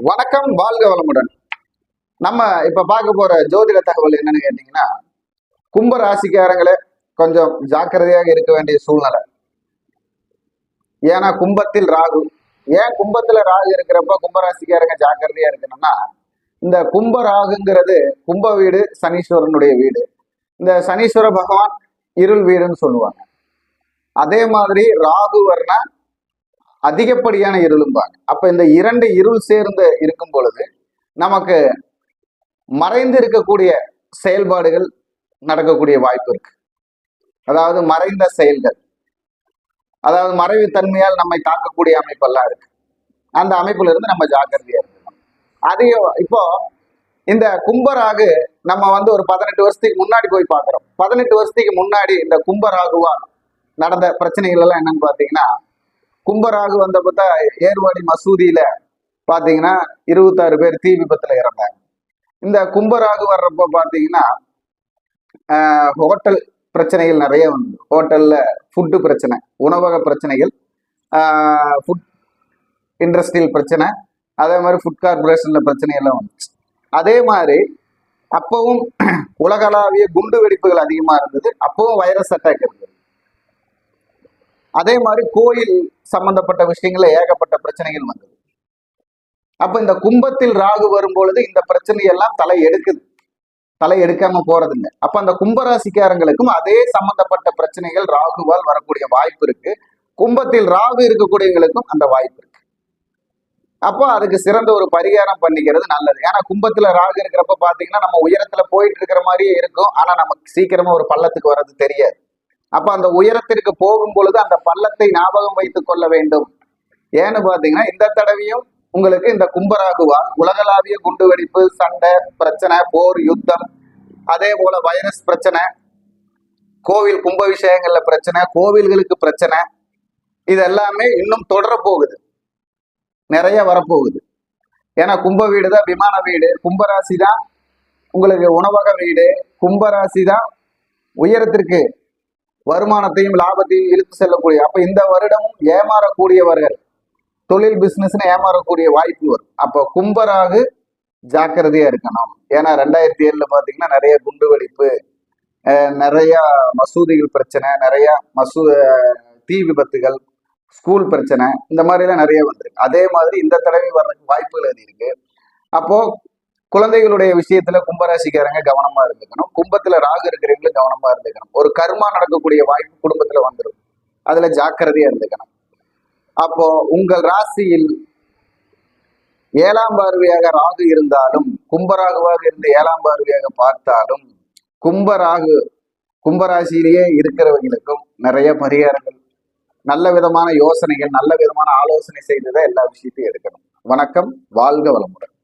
வணக்கம் வாழ்க வளமுடன். நம்ம இப்ப பார்க்க போற ஜோதிட தகவல் என்னன்னு கேட்டீங்கன்னா கும்ப ராசிக்காரங்களே கொஞ்சம் ஜாக்கிரதையாக இருக்க வேண்டிய சூழ்நிலை. ஏன்னா கும்பத்தில் ராகு. ஏன் கும்பத்துல ராகு இருக்கிறப்ப கும்பராசிக்காரங்க ஜாக்கிரதையா இருக்கணும்னா இந்த கும்ப ராகுங்கிறது கும்ப வீடு சனீஸ்வரனுடைய வீடு. இந்த சனீஸ்வர பகவான் இருள் வீடுன்னு சொல்லுவாங்க. அதே மாதிரி ராகு வர்ணா அதிகப்படியான இருளும்பாங்க. அப்ப இந்த இரண்டு இருள் சேர்ந்து இருக்கும் பொழுது நமக்கு மறைந்து இருக்கக்கூடிய செயல்பாடுகள் நடக்கக்கூடிய வாய்ப்பு இருக்கு. அதாவது மறைந்த செயல்கள். அதாவது மறைவு தன்மையால் நம்மை தாக்கக்கூடிய அமைப்பெல்லாம் இருக்கு. அந்த அமைப்புல இருந்து நம்ம ஜாக்கிரதையா இருக்கணும். அதிக இப்போ இந்த கும்பராகு நம்ம வந்து ஒரு பதினெட்டு வருஷத்துக்கு முன்னாடி போய் பார்க்குறோம். பதினெட்டு வருஷத்துக்கு முன்னாடி இந்த கும்பராகுவால் நடந்த பிரச்சனைகள் எல்லாம் என்னன்னு பார்த்தீங்கன்னா கும்பராகு வந்த பார்த்தா ஏர்வாடி மசூதியில பாத்தீங்கன்னா இருபத்தாறு பேர் தீ விபத்துல இறந்தாங்க. இந்த கும்பராகு வர்றப்ப பாத்தீங்கன்னா ஹோட்டல் பிரச்சனைகள் நிறைய வந்து. ஹோட்டல்ல ஃபுட்டு பிரச்சனை உணவக பிரச்சனைகள் ஃபுட் இண்டஸ்ட்ரியல் பிரச்சனை அதே மாதிரி ஃபுட் கார்பரேஷன்ல பிரச்சனைகள்லாம் வந்துச்சு. அதே மாதிரி அப்பவும் உலகளாவிய குண்டு வெடிப்புகள் அதிகமா இருந்தது. அப்பவும் வைரஸ் அட்டாக் இருந்தது அதே மாதிரி கோயில் சம்பந்தப்பட்ட விஷயங்கள ஏகப்பட்ட பிரச்சனைகள் வந்தது. அப்ப இந்த கும்பத்தில் ராகு வரும்பொழுது இந்த பிரச்சனையெல்லாம் தலை எடுக்குது. தலை எடுக்காம போறதில்லை. அப்ப அந்த கும்பராசிக்காரங்களுக்கும் அதே சம்பந்தப்பட்ட பிரச்சனைகள் ராகுவால் வரக்கூடிய வாய்ப்பு இருக்கு. கும்பத்தில் ராகு இருக்கக்கூடியவங்களுக்கும் அந்த வாய்ப்பு இருக்கு. அப்போ அதுக்கு சிறந்த ஒரு பரிகாரம் பண்ணிக்கிறது நல்லது. ஏன்னா கும்பத்துல ராகு இருக்கிறப்ப பாத்தீங்கன்னா நம்ம உயரத்துல போயிட்டு இருக்கிற மாதிரியே இருக்கும். ஆனா நமக்கு சீக்கிரமா ஒரு பள்ளத்துக்கு வர்றது தெரியாது. அப்ப அந்த உயரத்திற்கு போகும் பொழுது அந்த பள்ளத்தை ஞாபகம் வைத்துக் கொள்ள வேண்டும். ஏன்னு பாத்தீங்கன்னா இந்த தடவையும் உங்களுக்கு இந்த கும்பராகுவா உலகளாவிய குண்டுவெடிப்பு சண்டை பிரச்சனை போர் யுத்தம் அதே போல வைரஸ் பிரச்சனை கோவில் கும்ப விஷயங்கள்ல பிரச்சனை கோவில்களுக்கு பிரச்சனை இது எல்லாமே இன்னும் தொடர போகுது நிறைய வரப்போகுது. ஏன்னா கும்ப வீடு தான் விமான வீடு. கும்பராசி தான் உங்களுக்கு உணவக வீடு. கும்பராசி தான் உயரத்திற்கு வருமானத்தையும் லாபத்தையும் இழுத்து செல்லக்கூடிய அப்ப இந்த வருடமும் ஏமாறக்கூடியவர்கள் தொழில் பிசினஸ்னு ஏமாறக்கூடிய வாய்ப்பு வரும். அப்போ கும்பராகு ஜாக்கிரதையா இருக்கணும். ஏன்னா ரெண்டாயிரத்தி ஏழுல பாத்தீங்கன்னா நிறைய குண்டு வெடிப்பு நிறைய மசூதிகள் பிரச்சனை நிறைய மசூ தீ விபத்துகள் ஸ்கூல் பிரச்சனை இந்த மாதிரி எல்லாம் நிறைய வந்திருக்கு. அதே மாதிரி இந்த தடவை வர்றதுக்கு வாய்ப்புகள் அது இருக்கு. அப்போ குழந்தைகளுடைய விஷயத்துல கும்பராசிக்காரங்க கவனமா இருந்துக்கணும். கும்பத்துல ராகு இருக்கிறவங்களும் கவனமா இருந்துக்கணும். ஒரு கர்மா நடக்கக்கூடிய வாய்ப்பு குடும்பத்துல வந்துடும் அதுல ஜாக்கிரதையா இருந்துக்கணும். அப்போ உங்கள் ராசியில் ஏழாம் பார்வையாக ராகு இருந்தாலும் கும்பராகுவாக இருந்து ஏழாம் பார்வையாக பார்த்தாலும் கும்பராகு கும்பராசியிலேயே இருக்கிறவங்களுக்கும் நிறைய பரிகாரங்கள் நல்ல விதமான யோசனைகள் நல்ல விதமான ஆலோசனை செய்ததை எல்லா விஷயத்தையும் எடுக்கணும். வணக்கம் வாழ்க வளமுடன்.